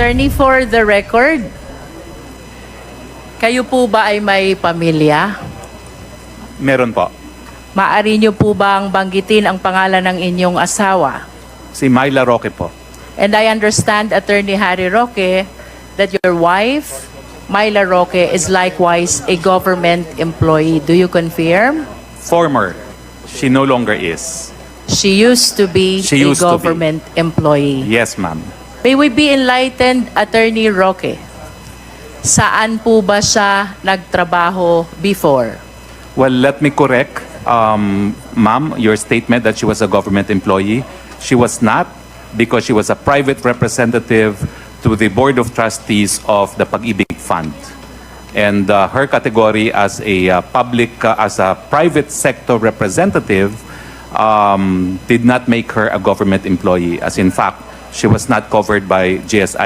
Attorney, for the record, kayo po ba ay may pamilya? Meron po. Maari niyo po bang banggitin ang pangalan ng inyong asawa? Si Myla Roque po. And I understand, Attorney Harry Roque, that your wife, Myla Roque, is likewise a government employee. Do you confirm? Former. She no longer is. She used to be She a used to be. government employee. Yes, ma'am. May we be enlightened, Attorney Roque? Saan po ba siya nagtrabaho before? Well, let me correct, um, ma'am, your statement that she was a government employee. She was not because she was a private representative to the Board of Trustees of the Pag-ibig Fund. And uh, her category as a uh, public, uh, as a private sector representative um, did not make her a government employee. As in fact, she was not covered by GSI